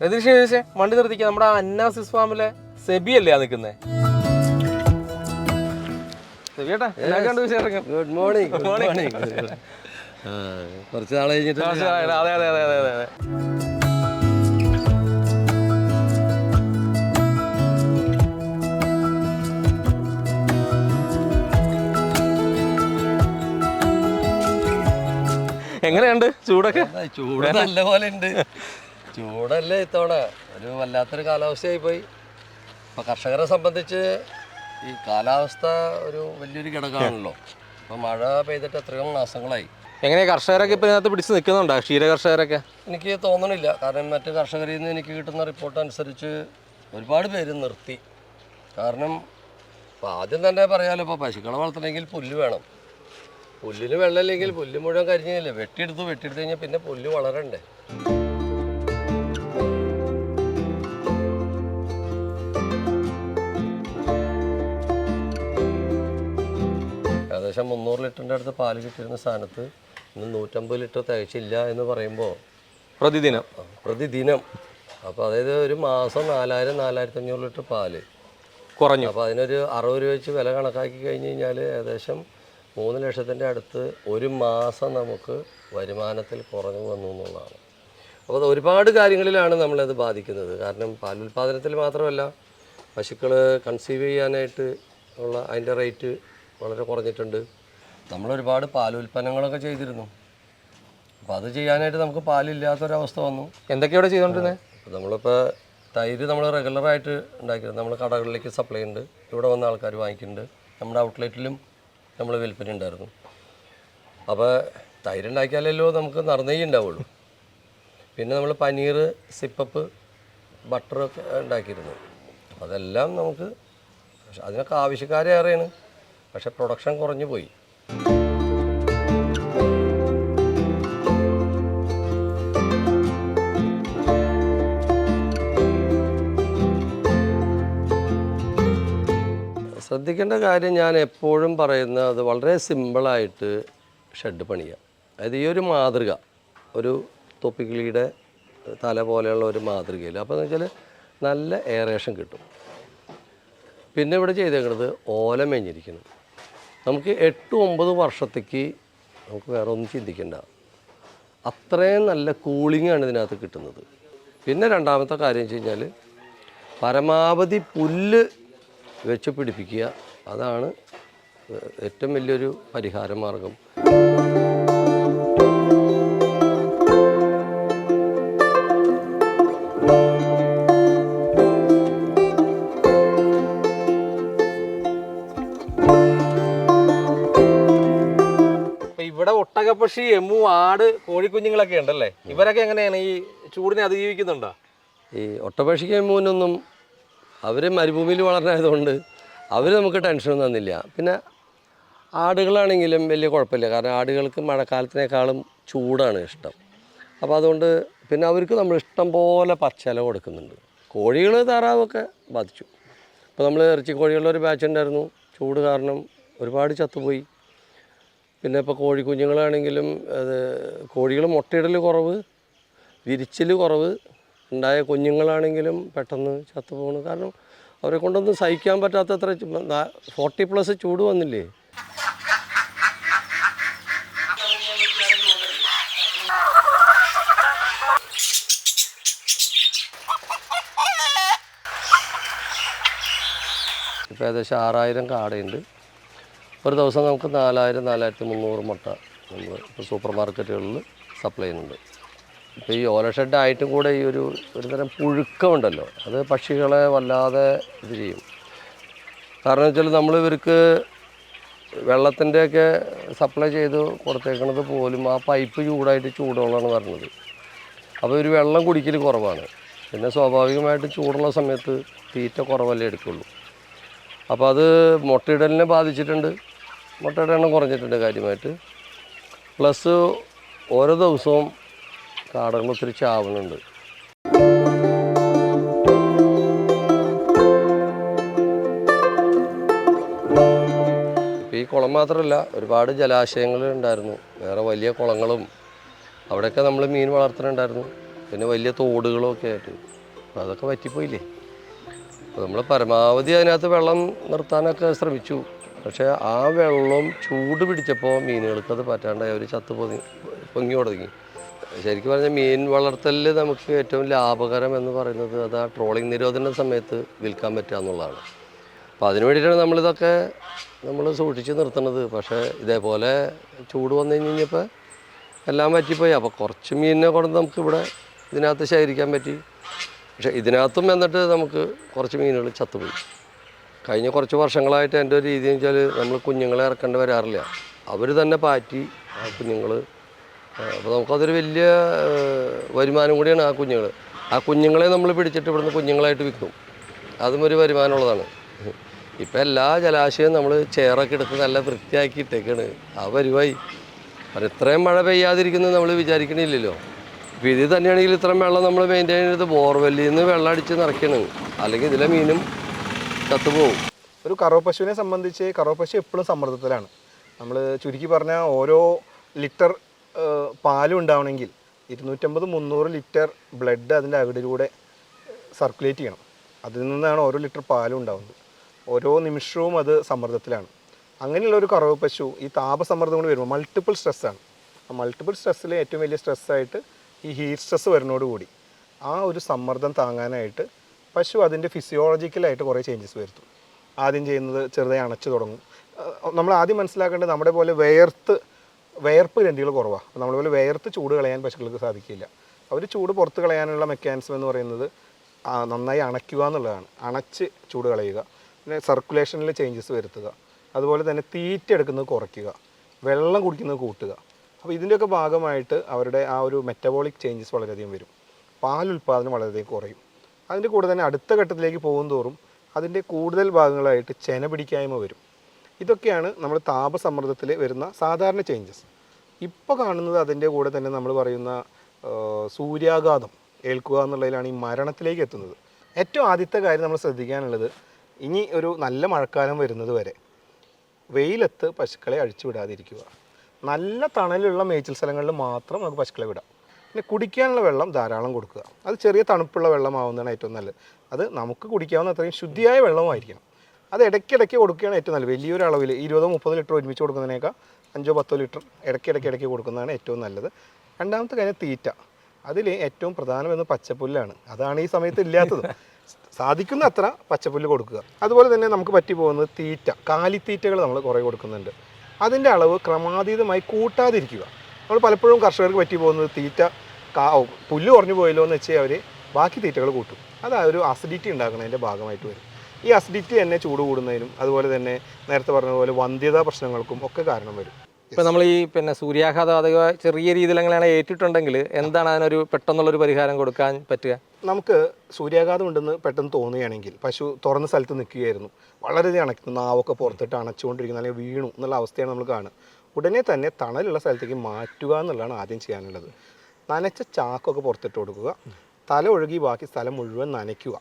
രതീഷ് ചോദിച്ചേ? വണ്ടി നിർത്തിക്കുക നമ്മുടെ അന്നാസിസ് ഫാമിലെ സെബി അല്ലേ നിൽക്കുന്നേ? Good morning. മോർണിംഗ് കുറച്ച് നാൾ കഴിഞ്ഞിട്ട് അതെ അതെ അതെ അതെ അതെ അതെ. എങ്ങനെയുണ്ട്? ചൂടൊക്കെ? ചൂട് നല്ല പോലെ ഉണ്ട്. ചൂടല്ലേ ഇത്തവണ? ഒരു വല്ലാത്തൊരു കാലാവസ്ഥയായി പോയി ഇപ്പൊ കർഷകരെ സംബന്ധിച്ച് ഈ കാലാവസ്ഥ ഒരു വലിയൊരു ഘടകമാണല്ലോ. ഇപ്പൊ മഴ പെയ്തിട്ട് എത്രയോ മാസങ്ങളായി. എങ്ങനെ കർഷകരൊക്കെ ഇപ്പൊ ഇതിനകത്ത് പിടിച്ച് നിൽക്കുന്നുണ്ടോ ക്ഷീര കർഷകരൊക്കെ? എനിക്ക് തോന്നണില്ല. കാരണം മറ്റ് കർഷകരിൽ നിന്ന് എനിക്ക് കിട്ടുന്ന റിപ്പോർട്ട് അനുസരിച്ച് ഒരുപാട് പേര് നിർത്തി. കാരണം ഇപ്പം ആദ്യം തന്നെ പറയാമല്ലോ ഇപ്പോൾ പശുക്കളെ വളർത്തണമെങ്കിൽ പുല്ല് വേണം. പുല്ലിന് വെള്ളമില്ലെങ്കിൽ പുല്ല് മുഴുവൻ കരിഞ്ഞില്ലേ? വെട്ടിയെടുത്തു വെട്ടിയെടുത്ത് കഴിഞ്ഞാൽ പിന്നെ പുല്ല് വളരണ്ടേ? ഏകദേശം മുന്നൂറ് ലിറ്ററിന്റെ അടുത്ത് പാൽ കിട്ടിയിരുന്ന സ്ഥാനത്ത് ഇന്ന് നൂറ്റമ്പത് ലിറ്റർ തികച്ചില്ല എന്ന് പറയുമ്പോൾ പ്രതിദിനം. പ്രതിദിനം. അപ്പോൾ അതായത് ഒരു മാസം നാലായിരം നാലായിരത്തി അഞ്ഞൂറ് ലിറ്റർ പാൽ. കുറഞ്ഞു. അപ്പോൾ അതിനൊരു അറുപത് രൂപ വെച്ച് വില കണക്കാക്കി കഴിഞ്ഞ് കഴിഞ്ഞാൽ ഏകദേശം മൂന്ന് ലക്ഷത്തിന്റെ അടുത്ത് ഒരു മാസം നമുക്ക് വരുമാനത്തിൽ കുറഞ്ഞു വന്നു എന്നുള്ളതാണ്. അപ്പോൾ അത് ഒരുപാട് കാര്യങ്ങളിലാണ് നമ്മളത് ബാധിക്കുന്നത്. കാരണം പാൽ പാലുൽപാദനത്തിൽ മാത്രമല്ല പശുക്കൾ കൺസീവ് ചെയ്യാനായിട്ട് ഉള്ള അതിന്റെ റേറ്റ് വളരെ കുറഞ്ഞിട്ടുണ്ട്. നമ്മൾ നമ്മളൊരുപാട് പാലുൽപ്പന്നങ്ങളൊക്കെ ചെയ്തിരുന്നു. അപ്പോൾ അത് ചെയ്യാനായിട്ട് നമുക്ക് പാലില്ലാത്തൊരവസ്ഥ വന്നു. എന്തൊക്കെയാണ് അപ്പോൾ നമ്മളിപ്പോൾ തൈര് നമ്മൾ റെഗുലറായിട്ട് ഉണ്ടാക്കിയത് നമ്മൾ കടകളിലേക്ക് സപ്ലൈ ഉണ്ട്. ഇവിടെ വന്ന ആൾക്കാർ വാങ്ങിക്കുന്നുണ്ട്. നമ്മുടെ ഔട്ട്ലെറ്റിലും നമ്മൾ വിൽപ്പന ഉണ്ടായിരുന്നു. അപ്പോൾ തൈര് ഉണ്ടാക്കിയാലല്ലോ നമുക്ക് നടന്നേ ഉണ്ടാവുള്ളൂ. പിന്നെ നമ്മൾ പനീർ സിപ്പപ്പ് ബട്ടറൊക്കെ ഉണ്ടാക്കിയിരുന്നു. അതെല്ലാം നമുക്ക് പക്ഷെ അതിനൊക്കെ ആവശ്യക്കാരേറെയാണ് പക്ഷെ പ്രൊഡക്ഷൻ കുറഞ്ഞു പോയി. ശ്രദ്ധിക്കേണ്ട കാര്യം ഞാൻ എപ്പോഴും പറയുന്നത് അത് വളരെ സിമ്പിളായിട്ട് ഷെഡ് പണിയുക. അതായത് ഈ ഒരു മാതൃക ഒരു തൊപ്പിക്കിളിയുടെ തല പോലെയുള്ള ഒരു മാതൃകയിൽ. അപ്പോൾ എന്ന് വെച്ചാൽ നല്ല എയറേഷൻ കിട്ടും. പിന്നെ ഇവിടെ ചെയ്തേക്കുന്നത് ഓല മേഞ്ഞിരിക്കണം നമുക്ക് എട്ട് ഒമ്പത് വർഷത്തേക്ക് നമുക്ക് വേറെ ഒന്നും ചിന്തിക്കേണ്ട. അത്രയും നല്ല കൂളിംഗാണ് ഇതിനകത്ത് കിട്ടുന്നത്. പിന്നെ രണ്ടാമത്തെ കാര്യം വെച്ച് കഴിഞ്ഞാൽ പരമാവധി പുല്ല് വെച്ച് പിടിപ്പിക്കുക. അതാണ് ഏറ്റവും വലിയൊരു പരിഹാര മാർഗം. ഒട്ടകപ്പക്ഷി എമ്മു ആട് കോഴിക്കുഞ്ഞുങ്ങളൊക്കെ ഉണ്ടല്ലേ? ഇവരൊക്കെ എങ്ങനെയാണ് ഈ ചൂടിനെ അതിജീവിക്കുന്നുണ്ടോ? ഈ ഒട്ടപക്ഷിക്ക് മൂന്നൊന്നും അവർ മരുഭൂമിയിൽ വളർന്നതുകൊണ്ട് അവർ നമുക്ക് ടെൻഷനൊന്നും തന്നില്ല. പിന്നെ ആടുകളാണെങ്കിലും വലിയ കുഴപ്പമില്ല. കാരണം ആടുകൾക്ക് മഴക്കാലത്തിനേക്കാളും ചൂടാണ് ഇഷ്ടം. അപ്പോൾ അതുകൊണ്ട് പിന്നെ അവർക്ക് നമ്മൾ ഇഷ്ടം പോലെ പച്ചില കൊടുക്കുന്നുണ്ട്. കോഴികൾ താറാവൊക്കെ ബാധിച്ചു. ഇപ്പോൾ നമ്മൾ ഇറച്ചി കോഴികളുടെ ഒരു ബാച്ച് ഉണ്ടായിരുന്നു. ചൂട് കാരണം ഒരുപാട് ചത്തുപോയി. പിന്നെ ഇപ്പോൾ കോഴിക്കുഞ്ഞുങ്ങളാണെങ്കിലും അത് കോഴികൾ മുട്ടയിടൽ കുറവ് വിരിച്ചിൽ കുറവ് ഉണ്ടായ കുഞ്ഞുങ്ങളാണെങ്കിലും പെട്ടെന്ന് ചത്തുപോകണം കാരണം അവരെ കൊണ്ടൊന്നും സഹിക്കാൻ പറ്റാത്തത്ര ഫോർട്ടി പ്ലസ് ചൂട് വന്നില്ലേ? ഇപ്പോൾ ഏകദേശം ആറായിരം കാടയുണ്ട്. ഒരു ദിവസം നമുക്ക് നാലായിരം നാലായിരത്തി മുന്നൂറ് മുട്ട നമ്മൾ ഇപ്പോൾ സൂപ്പർ മാർക്കറ്റുകളിൽ സപ്ലൈ ചെയ്യുന്നുണ്ട്. ഇപ്പോൾ ഈ ഓല ഷെഡ് ആയിട്ടും കൂടെ ഈ ഒരു ഒരുതരം പുഴുക്കമുണ്ടല്ലോ അത് പക്ഷികളെ വല്ലാതെ ഇത് ചെയ്യും. കാരണം വെച്ചാൽ നമ്മൾ ഇവർക്ക് വെള്ളത്തിന്റെയൊക്കെ സപ്ലൈ ചെയ്ത് കൊടുത്തേക്കുന്നത് പോലും ആ പൈപ്പ് ചൂടായിട്ട് ചൂടുവെള്ളമാണ് പറഞ്ഞത്. അപ്പോൾ ഒരു വെള്ളം കുടിക്കൽ കുറവാണ്. പിന്നെ സ്വാഭാവികമായിട്ട് ചൂടുള്ള സമയത്ത് തീറ്റ കുറവല്ലേ എടുക്കുള്ളൂ. അപ്പോൾ അത് മുട്ടയിടലിനെ ബാധിച്ചിട്ടുണ്ട്. മുട്ടയുടെ എണ്ണം കുറഞ്ഞിട്ടുണ്ട് കാര്യമായിട്ട്. പ്ലസ് ഓരോ ദിവസവും കാടകൾ ഒത്തിരി ചാവുന്നുണ്ട്. ഈ കുളം മാത്രമല്ല ഒരുപാട് ജലാശയങ്ങൾ ഉണ്ടായിരുന്നു. വേറെ വലിയ കുളങ്ങളും അവിടെയൊക്കെ നമ്മൾ മീൻ വളർത്തുന്നുണ്ടായിരുന്നു. പിന്നെ വലിയ തോടുകളും ഒക്കെ ആയിട്ട്. അപ്പോൾ അതൊക്കെ പറ്റിപ്പോയില്ലേ? അപ്പോൾ നമ്മൾ പരമാവധി അതിനകത്ത് വെള്ളം നിർത്താനൊക്കെ ശ്രമിച്ചു. പക്ഷേ ആ വെള്ളം ചൂട് പിടിച്ചപ്പോൾ മീനുകൾക്ക് അത് പറ്റാണ്ടായി. അവർ ചത്തു പൊങ്ങി പൊങ്ങി തുടങ്ങി. ശരിക്കും പറഞ്ഞാൽ മീൻ വളർത്തലിൽ നമുക്ക് ഏറ്റവും ലാഭകരം എന്ന് പറയുന്നത് അത് ആ ട്രോളിംഗ് നിരോധന സമയത്ത് വിൽക്കാൻ പറ്റുക എന്നുള്ളതാണ്. അപ്പോൾ അതിനു വേണ്ടിയിട്ടാണ് നമ്മളിതൊക്കെ നമ്മൾ സൂക്ഷിച്ച് നിർത്തുന്നത്. പക്ഷേ ഇതേപോലെ ചൂട് വന്നു കഴിഞ്ഞ് കഴിഞ്ഞപ്പോൾ എല്ലാം പറ്റിപ്പോയി. അപ്പോൾ കുറച്ച് മീനിനെ കൊണ്ട് നമുക്ക് ഇവിടെ ഇതിനകത്ത് ശേഖരിക്കാൻ പറ്റി. പക്ഷേ ഇതിനകത്തും എന്നിട്ട് നമുക്ക് കുറച്ച് മീനുകൾ ചത്തുപോയി. കഴിഞ്ഞ കുറച്ച് വർഷങ്ങളായിട്ട് എന്റെ ഒരു രീതി എന്ന് വെച്ചാൽ നമ്മൾ കുഞ്ഞുങ്ങളെ ഇറക്കേണ്ടി വരാറില്ല. അവർ തന്നെ പാറ്റി ആ കുഞ്ഞുങ്ങൾ അപ്പോൾ നമുക്കതൊരു വലിയ വരുമാനം കൂടിയാണ് ആ കുഞ്ഞുങ്ങൾ ആ കുഞ്ഞുങ്ങളെ നമ്മൾ പിടിച്ചിട്ട് ഇവിടുന്ന് കുഞ്ഞുങ്ങളായിട്ട് വിൽക്കും. അതും ഒരു വരുമാനമുള്ളതാണ് ഇപ്പം എല്ലാ ജലാശയവും നമ്മൾ ചേറൊക്കെ എടുത്ത് നല്ല വൃത്തിയാക്കി ഇട്ടേക്കാണ്. ആ വരുവായി. അത് ഇത്രയും മഴ പെയ്യാതിരിക്കുന്നത് നമ്മൾ വിചാരിക്കണില്ലല്ലോ. ഇപ്പോൾ ഇത് തന്നെയാണെങ്കിൽ ഇത്രയും വെള്ളം നമ്മൾ മെയിന്റെയിൻ ചെയ്ത് ബോർവെല്ലിൽ നിന്ന് വെള്ളം അടിച്ച് നിറയ്ക്കണം. അല്ലെങ്കിൽ ഇതിലെ മീനും ചത്തുപോകും ഒരു കറവപശുവിനെ സംബന്ധിച്ച് കറവ എപ്പോഴും സമ്മർദ്ദത്തിലാണ്. നമ്മൾ ചുരുക്കി പറഞ്ഞാൽ ഓരോ ലിറ്റർ പാലും ഉണ്ടാവണമെങ്കിൽ ഇരുന്നൂറ്റമ്പത് മുന്നൂറ് ലിറ്റർ ബ്ലഡ് അതിന്റെ അകിടിലൂടെ സർക്കുലേറ്റ് ചെയ്യണം. അതിൽ നിന്നാണ് ഓരോ ലിറ്റർ പാലും ഉണ്ടാവുന്നത്. ഓരോ നിമിഷവും അത് സമ്മർദ്ദത്തിലാണ്. അങ്ങനെയുള്ള ഒരു കറവ് പശു ഈ താപസമ്മർദ്ദം കൊണ്ട് വരുമ്പോൾ മൾട്ടിപ്പിൾ സ്ട്രെസ്സാണ് ആ മൾട്ടിപ്പിൾ സ്ട്രെസ്സിൽ ഏറ്റവും വലിയ സ്ട്രെസ്സായിട്ട് ഈ ഹീറ്റ് സ്ട്രെസ് വരുന്നതോടുകൂടി ആ ഒരു സമ്മർദ്ദം താങ്ങാനായിട്ട് പശു അതിന്റെ ഫിസിയോളജിക്കലായിട്ട് കുറേ ചേഞ്ചസ് വരുത്തും. ആദ്യം ചെയ്യുന്നത് ചെറുതായി അണച്ചു തുടങ്ങും. നമ്മൾ ആദ്യം മനസ്സിലാക്കേണ്ടത് നമ്മുടെ പോലെ വേർത്ത് വേർപ്പ് ഗ്രന്ഥികൾ കുറവാണ് നമ്മളെ പോലെ വേർത്ത് ചൂട് കളയാൻ പശുക്കൾക്ക് സാധിക്കില്ല. അവർ ചൂട് പുറത്ത് കളയാനുള്ള മെക്കാനിസം എന്ന് പറയുന്നത് നന്നായി അണയ്ക്കുക എന്നുള്ളതാണ്. അണച്ച് ചൂട് കളയുക. പിന്നെ സർക്കുലേഷനിൽ ചേഞ്ചസ് വരുത്തുക. അതുപോലെ തന്നെ തീറ്റ എടുക്കുന്നത് കുറയ്ക്കുക. വെള്ളം കുടിക്കുന്നത് കൂട്ടുക. അപ്പോൾ ഇതിന്റെയൊക്കെ ഭാഗമായിട്ട് അവരുടെ ആ ഒരു മെറ്റബോളിക് ചേഞ്ചസ് വളരെയധികം വരും. പാൽ ഉൽപ്പാദനം വളരെയധികം കുറയും. അതിന്റെ കൂടെ തന്നെ അടുത്ത ഘട്ടത്തിലേക്ക് പോകും തോറും അതിന്റെ കൂടുതൽ ഭാഗങ്ങളായിട്ട് ചെന പിടിക്കായ്മ വരും. ഇതൊക്കെയാണ് നമ്മൾ താപസമ്മർദ്ദത്തിൽ വരുന്ന സാധാരണ ചേഞ്ചസ് ഇപ്പോൾ കാണുന്നത് അതിന്റെ കൂടെ തന്നെ നമ്മൾ പറയുന്ന സൂര്യാഘാതം ഏൽക്കുക എന്നുള്ളതിലാണ് ഈ മരണത്തിലേക്ക് എത്തുന്നത്. ഏറ്റവും ആദ്യത്തെ കാര്യം നമ്മൾ ശ്രദ്ധിക്കാനുള്ളത് ഇനി ഒരു നല്ല മഴക്കാലം വരുന്നത് വരെ വെയിലത്ത് പശുക്കളെ അഴിച്ചു വിടാതിരിക്കുക. നല്ല തണലുള്ള മേച്ചിൽ സ്ഥലങ്ങളിൽ മാത്രം നമുക്ക് പശുക്കളെ വിടാം. പിന്നെ കുടിക്കാനുള്ള വെള്ളം ധാരാളം കൊടുക്കുക. അത് ചെറിയ തണുപ്പുള്ള വെള്ളമാവുന്നതാണ് ഏറ്റവും നല്ലത്. അത് നമുക്ക് കുടിക്കാവുന്ന അത്രയും ശുദ്ധിയായ വെള്ളമായിരിക്കണം അത് ഇടയ്ക്കിടയ്ക്ക് കൊടുക്കുകയാണ് ഏറ്റവും നല്ലത്. വലിയൊരു അളവിൽ ഇരുപതോ മുപ്പതോ ലിറ്റർ ഒരുമിച്ച് കൊടുക്കുന്നതിനേക്കാൾ അഞ്ചോ പത്തോ ലിറ്റർ ഇടയ്ക്കിടയ്ക്ക് ഇടയ്ക്ക് കൊടുക്കുന്നതാണ് ഏറ്റവും നല്ലത്. രണ്ടാമത്തെ കാര്യം തീറ്റ. അതിൽ ഏറ്റവും പ്രധാനമെന്ന് പച്ചപ്പുല്ലാണ്. അതാണ് ഈ സമയത്ത് ഇല്ലാത്തത്. സാധിക്കുന്ന അത്ര പച്ചപ്പുല്ല് കൊടുക്കുക. അതുപോലെ തന്നെ നമുക്ക് പറ്റി പോകുന്നത് തീറ്റ. കാലിത്തീറ്റകൾ നമ്മൾ കുറേ കൊടുക്കുന്നുണ്ട്. അതിന്റെ അളവ് ക്രമാതീതമായി കൂട്ടാതിരിക്കുക. നമ്മൾ പലപ്പോഴും കർഷകർക്ക് പറ്റി പോകുന്നത് തീറ്റ കാ പുല്ല് കുറഞ്ഞു പോയല്ലോ എന്ന് വെച്ചാൽ അവർ ബാക്കി തീറ്റകൾ കൂട്ടും. അത് ഒരു അസിഡിറ്റി ഉണ്ടാക്കുന്നതിന്റെ ഭാഗമായിട്ട് വരും. ഈ അസിഡിറ്റി തന്നെ ചൂട് കൂടുന്നതിനും അതുപോലെ തന്നെ നേരത്തെ പറഞ്ഞതുപോലെ വന്ധ്യതാ പ്രശ്നങ്ങൾക്കും ഒക്കെ കാരണം വരും. ഇപ്പം നമ്മൾ ഈ പിന്നെ സൂര്യാഘാതം അഥവാ ചെറിയ രീതിയിൽ അങ്ങനെയാണ് ഏറ്റിട്ടുണ്ടെങ്കിൽ എന്താണ് അതിനൊരു പെട്ടെന്നുള്ളൊരു പരിഹാരം കൊടുക്കാൻ പറ്റുക? നമുക്ക് സൂര്യാഘാതം ഉണ്ടെന്ന് പെട്ടെന്ന് തോന്നുകയാണെങ്കിൽ പശു തുറന്ന സ്ഥലത്ത് നിൽക്കുകയായിരുന്നു. വളരെയധികം അണക്കുന്നു നാവൊക്കെ പുറത്തിട്ട് അണച്ചുകൊണ്ടിരിക്കുന്നു അല്ലെങ്കിൽ വീണു എന്നുള്ള അവസ്ഥയാണ് നമ്മൾ കാണുക. ഉടനെ തന്നെ തണലുള്ള സ്ഥലത്തേക്ക് മാറ്റുക എന്നുള്ളതാണ് ആദ്യം ചെയ്യാനുള്ളത്. നനച്ച ചാക്കൊക്കെ പുറത്തിട്ട് കൊടുക്കുക. തല ഒഴുകി ബാക്കി സ്ഥലം മുഴുവൻ നനയ്ക്കുക.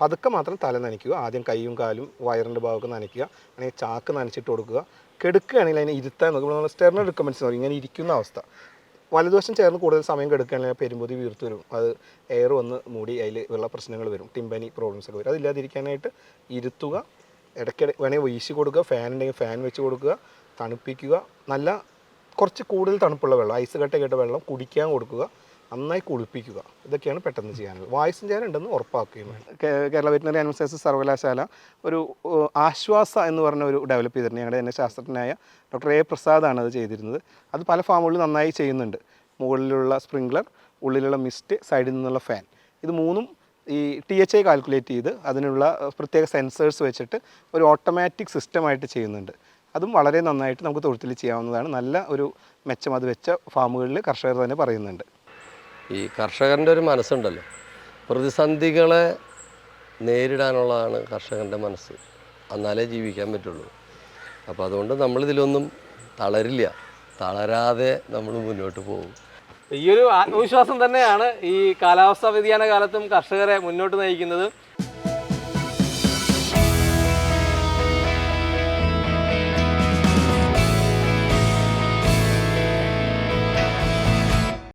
പതുക്കെ മാത്രം തല നനയ്ക്കുക. ആദ്യം കൈയും കാലും വയറിന്റെ ഭാഗമൊക്കെ നനയ്ക്കുക. അല്ലെങ്കിൽ ചാക്ക് നനച്ചിട്ട് കൊടുക്കുക. കെടുക്കുകയാണെങ്കിൽ അതിനെ ഇരുത്താൻ നോക്കുക. നമ്മൾ സ്റ്റെർണൽ റിക്കമെൻസ് പറയും. ഇങ്ങനെ ഇരിക്കുന്ന അവസ്ഥ. വലതുവശം ചേർന്ന് കൂടുതൽ സമയം കെടുക്കുകയാണെങ്കിൽ പെരുമ്പൊതി വീർത്ത് വരും. അത് എയർ വന്ന് മൂടി അതിൽ വെള്ള പ്രശ്നങ്ങൾ വരും. ടിമ്പനി പ്രോബ്ലംസ് ഒക്കെ വരും. അതില്ലാതിരിക്കാനായിട്ട് ഇരുത്തുക. ഇടയ്ക്കിടെ വേണമെങ്കിൽ വീശി കൊടുക്കുക. ഫാൻ ഉണ്ടെങ്കിൽ ഫാൻ വെച്ച് കൊടുക്കുക. തണുപ്പിക്കുക. നല്ല കുറച്ച് കൂടുതൽ തണുപ്പുള്ള വെള്ളം ഐസ് കട്ട വെള്ളം കുടിക്കാൻ കൊടുക്കുക. നന്നായി കുളിപ്പിക്കുക. ഇതൊക്കെയാണ് പെട്ടെന്ന് ചെയ്യാനുള്ളത്. വായുസഞ്ചാരം ഉണ്ടെന്ന് ഉറപ്പാക്കുകയും വേണം. കേരള വെറ്റിനറി ആനിമൽ സയൻസസ് സർവകലാശാല ഒരു ആശ്വാസ എന്ന് പറഞ്ഞ ഒരു ഡെവലപ്പ് ചെയ്തിട്ടുണ്ട്. ഞങ്ങളുടെ തന്നെ ശാസ്ത്രജ്ഞനായ ഡോക്ടർ എ പ്രസാദാണ് അത് ചെയ്തിരുന്നത്. അത് പല ഫാമുകളിലും നന്നായി ചെയ്യുന്നുണ്ട്. മുകളിലുള്ള സ്പ്രിംഗ്ലർ ഉള്ളിലുള്ള മിസ്റ്റ് സൈഡിൽ നിന്നുള്ള ഫാൻ ഇത് മൂന്നും ഈ ടി എച്ച് ഐ കാൽക്കുലേറ്റ് ചെയ്ത് അതിനുള്ള പ്രത്യേക സെൻസേഴ്സ് വെച്ചിട്ട് ഒരു ഓട്ടോമാറ്റിക് സിസ്റ്റമായിട്ട് ചെയ്യുന്നുണ്ട്. അതും വളരെ നന്നായിട്ട് നമുക്ക് തൊഴുത്തിൽ ചെയ്യാവുന്നതാണ്. നല്ല ഒരു മെച്ചം അത് വെച്ച ഫാമുകളിൽ കർഷകർ തന്നെ പറയുന്നുണ്ട്. ഈ കർഷകന്റെ ഒരു മനസ്സുണ്ടല്ലോ. പ്രതിസന്ധികളെ നേരിടാനുള്ളതാണ് കർഷകന്റെ മനസ്സ്. എന്നാലേ ജീവിക്കാൻ പറ്റുള്ളൂ. അപ്പോൾ അതുകൊണ്ട് നമ്മളിതിലൊന്നും തളരില്ല. തളരാതെ നമ്മൾ മുന്നോട്ട് പോകും. ഈ ഒരു ആത്മവിശ്വാസം തന്നെയാണ് ഈ കാലാവസ്ഥാ വ്യതിയാന കാലത്തും കർഷകരെ മുന്നോട്ട് നയിക്കുന്നത്.